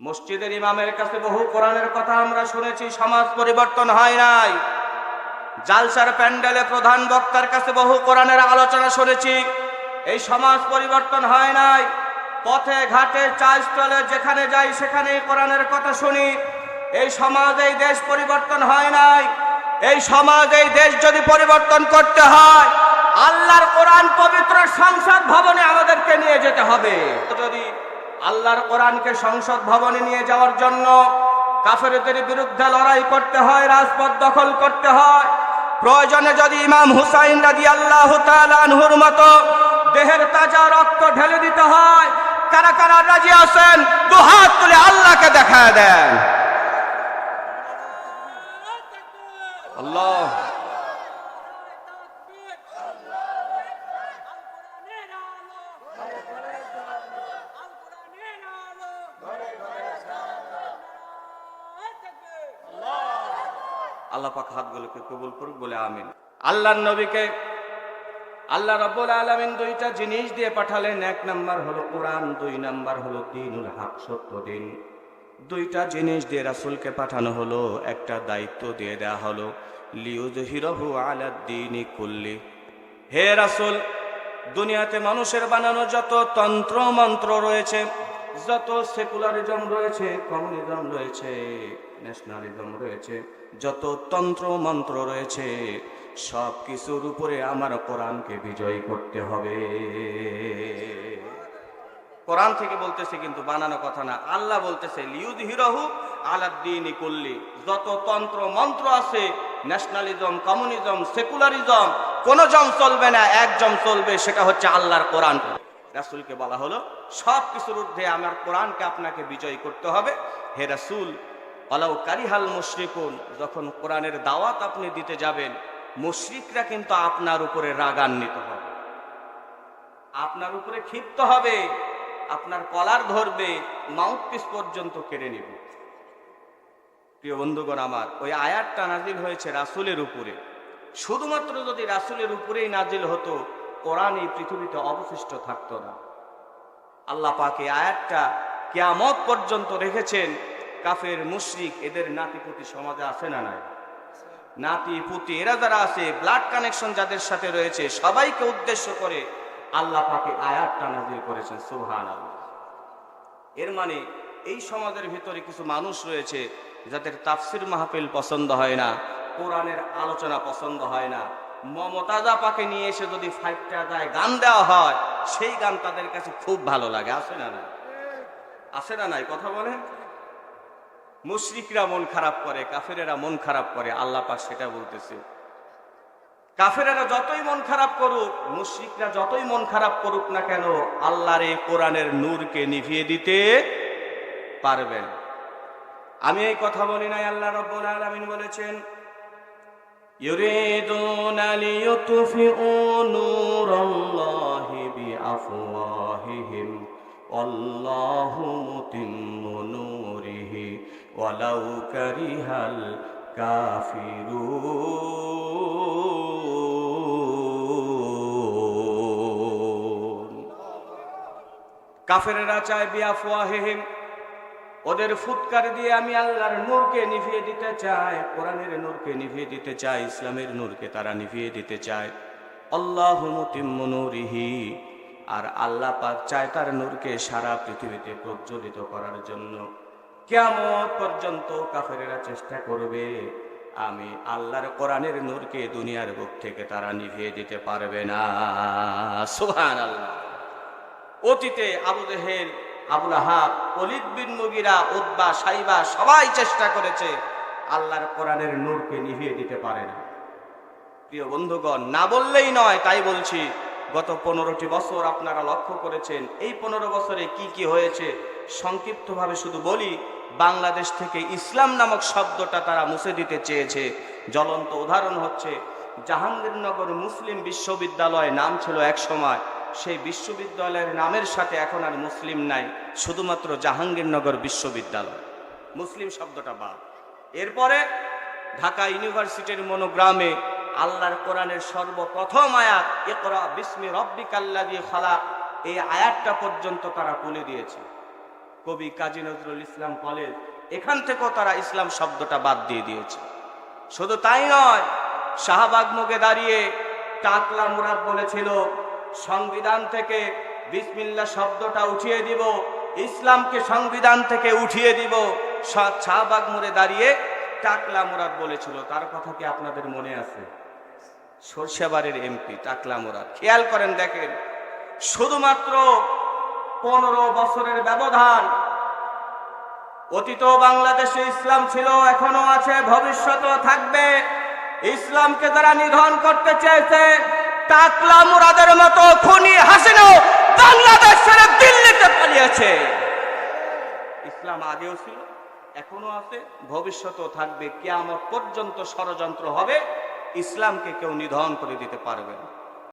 মসজিদের ইমামের কাছে বহু কোরআনের কথা আমরা শুনেছি, সমাজ পরিবর্তন হয় নাই। জালসার প্যান্ডেলে প্রধান বক্তার কাছে বহু কোরআনের আলোচনা শুনেছি, এই সমাজ পরিবর্তন হয় নাই। পথে, ঘাটে চা স্টলে, যেখানে যাই সেখানে কোরআনের কথা শুনি। এই সমাজ, এই দেশ পরিবর্তন হয় নাই। এই সমাজ, এই দেশ যদি পরিবর্তন করতে হয়, আল্লাহর কোরআন পবিত্র সংসদ ভবনে আমাদেরকে নিয়ে যেতে হবে। যদি আল্লাহর কোরআনকে সংসদ ভবনে নিয়ে যাওয়ার জন্য কাফেরদের বিরুদ্ধে লড়াই করতে হয়, রাজপথ দখল করতে হয়। প্রয়োজনে যদি ইমাম হুসাইন রাজি আল্লাহ আনহুর মতো দেহের তাজা রক্ত ঢেলে দিতে হয়, কারা কারা রাজি আছেন? দু হাত তুলে আল্লাহকে দেখা দেন। আল্লাহ পাক হাতগুলোকে কবুল করুক, বলে আমিন। আল্লাহর নবীকে আল্লাহ রব্বুল আলামিন দুইটা জিনিস দিয়ে পাঠালেন। এক নাম্বার হলো কোরআন, দুই নাম্বার হলো দিনুল হক, সত্য দিন। দুইটা জিনিস দিয়ে রাসূলকে পাঠানো হলো, একটা দায়িত্ব দিয়ে দেওয়া হলো, লিউযহিরাহু আলাদ্দীনি কুল্লি। হে রাসূল, দুনিয়াতে মানুষের বানানো যত তন্ত্র মন্ত্র রয়েছে যত সেকুলারিজম রয়েছে কমিউনিজম রয়েছে ন্যাশনালিজম রয়েছে, যত তন্ত্র মন্ত্র রয়েছে সব কিছুর উপরে আমার কোরআনকে বিজয় করতে হবে। কোরআন থেকে বলতেছে কিন্তু বানানো কথা না। আল্লাহ বলতেছে লিউদ হিরাহু আলাদ্দিন করলি যত তন্ত্র মন্ত্র আছে, ন্যাশনালিজম, কমিউনিজম, সেকুলারিজম, কোন জম চলবে না, এক জম চলবে, সেটা হচ্ছে আল্লাহর কোরআন। রাসুলকে বলা হলো সব কিছুর ঊর্ধ্বে আমার কোরআনকে আপনাকে বিজয় করতে হবে। হে রাসুল অলাউ কারিহাল মুশরিকুন, যখন কোরআনের দাওয়াত আপনি দিতে যাবেন, মুশরিকরা কিন্তু আপনার উপরে রাগান্বিত হবে। আপনার উপরে ক্ষিপ্ত হবে, আপনার কলার ধরবে, মাউথপিস পর্যন্ত কেড়ে নেবে। প্রিয় বন্ধুগণ আমার, ওই আয়াতটা নাজিল হয়েছে রাসুলের উপরে। শুধুমাত্র যদি রাসুলের উপরেই নাজিল হতো কোরআন এই পৃথিবীতে অবশিষ্ট থাকতো না। আল্লাহ পাকে আয়াতটা কেয়ামত পর্যন্ত রেখেছেন। কাফের, মুশরিক এদের নাতিপুতি সমাজে আছে না নাই? নাতি পুতি এরা যারা আছে, ব্লাড কানেকশন যাদের সাথে রয়েছে, সবাইকে উদ্দেশ্য করে আল্লাহ পাকে আয়াতটা নাজিল করেছেন আল্লাহ এর মানে এই সমাজের ভিতরে কিছু মানুষ রয়েছে যাদের তাফসির মাহফিল পছন্দ হয় না, কোরআনের আলোচনা পছন্দ হয় না মমতাজা পাকে নিয়ে এসে যদি ফাইটটা যায় গান দেওয়া হয়, সেই গান তাদের কাছে খুব ভালো লাগে। আসে না না আসে না নাই? কথা বলেন। মুশরিকরা মন খারাপ করে, কাফেরেরা মন খারাপ করে, আল্লাহ পাক সেটা বলতেছে। কাফেরেরা যতই মন খারাপ করুক, মুশরিকরা যতই মন খারাপ করুক না কেন, আল্লাহর এই কোরআনের নূরকে নিভিয়ে দিতে পারবেন। আমি এই কথা বলি নাই, আল্লাহ রব্বুল আলামিন বলেছেন يريدون ليطفئوا نور الله بأفواههم والله متم نوره ولو كره الكافرون কাফেরেরা চায় বিয়াফওয়াহিহিম ওদের ফুৎকার দিয়ে আমি আল্লাহর নূরকে নিভিয়ে দিতে চাই, কোরআনের নূরকে নিভিয়ে দিতে চাই, ইসলামের নূরকে তারা নিভিয়ে দিতে চায়। আল্লাহ নূরিহি, আর আল্লাহ পাক চায় তার নূরকে সারা পৃথিবীতে প্রজ্বলিত করার জন্য। কেমন পর্যন্ত কাফেরেরা চেষ্টা করবে, আমি আল্লাহর কোরআনের নূরকে দুনিয়ার বুক থেকে তারা নিভিয়ে দিতে পারবে না। সুহান আল্লাহ অতীতে আবু দেহেল আবুল আহাব অলিদ বিন মুগিরা উদ্বা সাইবা সবাই চেষ্টা করেছে আল্লাহর কোরআনের নূরকে নিভিয়ে দিতে পারে না। প্রিয় বন্ধুগণ, না বললেই নয়, তাই বলছি, গত পনেরোটি বছর আপনারা লক্ষ্য করেছেন, এই পনেরো বছরে কি কি হয়েছে? সংক্ষিপ্তভাবে শুধু বলি, বাংলাদেশ থেকে ইসলাম নামক শব্দটা তারা মুছে দিতে চেয়েছে। জ্বলন্ত উদাহরণ হচ্ছে, জাহাঙ্গীরনগর মুসলিম বিশ্ববিদ্যালয় নাম ছিল এক সময় সেই বিশ্ববিদ্যালয়ের নামের সাথে এখন আর মুসলিম নাই, শুধুমাত্র জাহাঙ্গীরনগর বিশ্ববিদ্যালয়। মুসলিম শব্দটা বাদ। এরপরে ঢাকা ইউনিভার্সিটির মনোগ্রামে আল্লাহর কোরআনের সর্বপ্রথম আয়াত, ইকরা বিস্মি দিয়ে খালা এই আয়াতটা পর্যন্ত তারা তুলে দিয়েছে। কবি কাজী নজরুল ইসলাম কলেজ এখান থেকেও তারা ইসলাম শব্দটা বাদ দিয়ে দিয়েছে। শুধু তাই নয়, শাহবাগ মুখে দাঁড়িয়ে টাকলা মুরাদ বলেছিল সংবিধান থেকে বিসমিল্লা শব্দটা উঠিয়ে দিব, ইসলামকে সংবিধান থেকে উঠিয়ে দিব। শাহবাগ মোড়ে দাঁড়িয়ে টাকলা মুরাদ বলেছিল। তার কথা কি আপনাদের মনে আছে? সরষেবাড়ির এমপি টাকলা মুরাদ। খেয়াল করেন দেখেন, শুধুমাত্র পনেরো বছরের ব্যবধান। অতীত বাংলাদেশে ইসলাম ছিল, এখনও আছে, ভবিষ্যতেও থাকবে। ইসলামকে যারা নিধন করতে চেয়েছে টাকলা মুরাদের মতো খুনি হাসিনাও বাংলাদেশ ছেড়ে দিল্লিতে পালিয়েছে। ইসলাম আগেও ছিল এখনও আছে, ভবিষ্যতেও থাকবে, কেয়ামত পর্যন্ত ষড়যন্ত্র হবে, ইসলামকে কেউ নিধন করে দিতে পারবে না।